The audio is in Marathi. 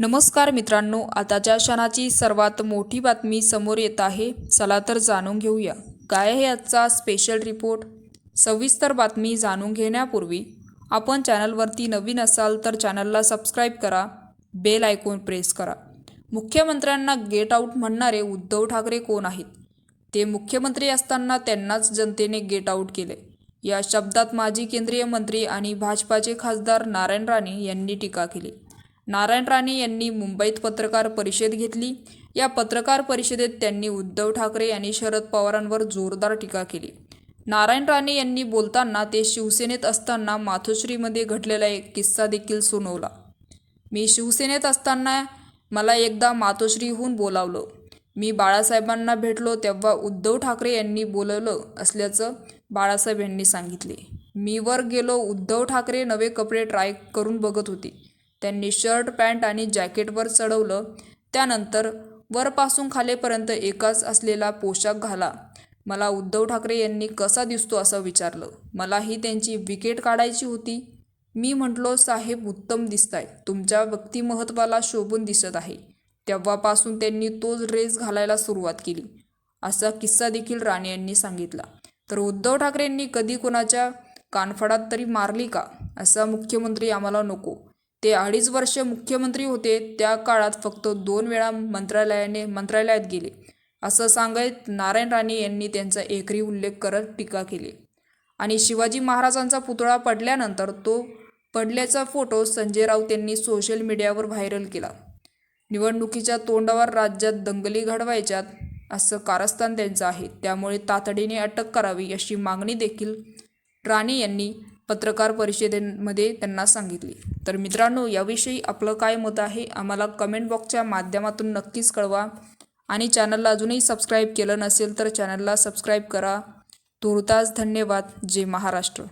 नमस्कार मित्रांनो आताच्या क्षणाची सर्वात मोठी बातमी समोर येत आहे. चला तर जाणून घेऊया. काय आहे आजचा स्पेशल रिपोर्ट सविस्तर बातमी जाणून घेण्यापूर्वी आपण चॅनलवरती नवीन असाल तर चॅनलला सबस्क्राईब करा बेल आयकॉन प्रेस करा. मुख्यमंत्र्यांना गेट आऊट म्हणणारे उद्धव ठाकरे कोण आहेत? ते मुख्यमंत्री असताना त्यांनाच जनतेने गेट आऊट केले. या शब्दात माजी केंद्रीय मंत्री आणि भाजपाचे खासदार नारायण राणे यांनी टीका केली. नारायण राणे यांनी मुंबईत पत्रकार परिषद घेतली. या पत्रकार परिषदेत त्यांनी उद्धव ठाकरे आणि शरद पवारांवर जोरदार टीका केली. नारायण राणे यांनी बोलताना ते शिवसेनेत असताना मातोश्रीमध्ये घडलेला एक किस्सा देखील सुनावला. मी शिवसेनेत असताना मला एकदा मातोश्रीहून बोलावलं. मी बाळासाहेबांना भेटलो तेव्हा उद्धव ठाकरे यांनी बोलवलं असल्याचं बाळासाहेब यांनी सांगितले. मी वर गेलो उद्धव ठाकरे नवे कपडे ट्राय करून बघत होते. त्यांनी शर्ट पॅन्ट आणि जॅकेटवर चढवलं. त्यानंतर वरपासून खालेपर्यंत एकाच असलेला पोशाख घाला. मला उद्धव ठाकरे यांनी कसा दिसतो असं विचारलं. मलाही त्यांची विकेट काढायची होती. मी म्हटलो साहेब उत्तम दिसताय. तुमच्या व्यक्तिमहत्वाला शोभून दिसत आहे. तेव्हापासून त्यांनी तोच ड्रेस घालायला सुरुवात केली. असा किस्सा देखील राणे यांनी सांगितला. तर उद्धव ठाकरेंनी कधी कोणाच्या कानफडात तरी मारली का? असा मुख्यमंत्री आम्हाला नको. ते अडीच वर्ष मुख्यमंत्री होते त्या काळात फक्त दोन वेळा मंत्रालयाने मंत्रालयात गेले. असं सांगत नारायण राणे यांनी त्यांचा एकरी उल्लेख करत टीका केली. आणि शिवाजी महाराजांचा पुतळा पडल्यानंतर तो पडल्याचा फोटो संजय राऊत यांनी सोशल मीडियावर व्हायरल केला. निवडणुकीच्या तोंडावर राज्यात दंगली घडवायच्यात असं कारस्थान त्यांचं आहे. त्यामुळे तातडीने अटक करावी अशी मागणी देखील राणे यांनी पत्रकार परिषदेमध्ये त्यांना सांगितले. तर मित्रांनो याविषयी आपलं काय मत आहे आम्हाला कमेंट बॉक्सच्या माध्यमातून नक्कीच कळवा. आणि चॅनलला अजूनही सबस्क्राईब केलं नसेल तर चॅनलला सबस्क्राईब करा. तुर्तास धन्यवाद. जय महाराष्ट्र.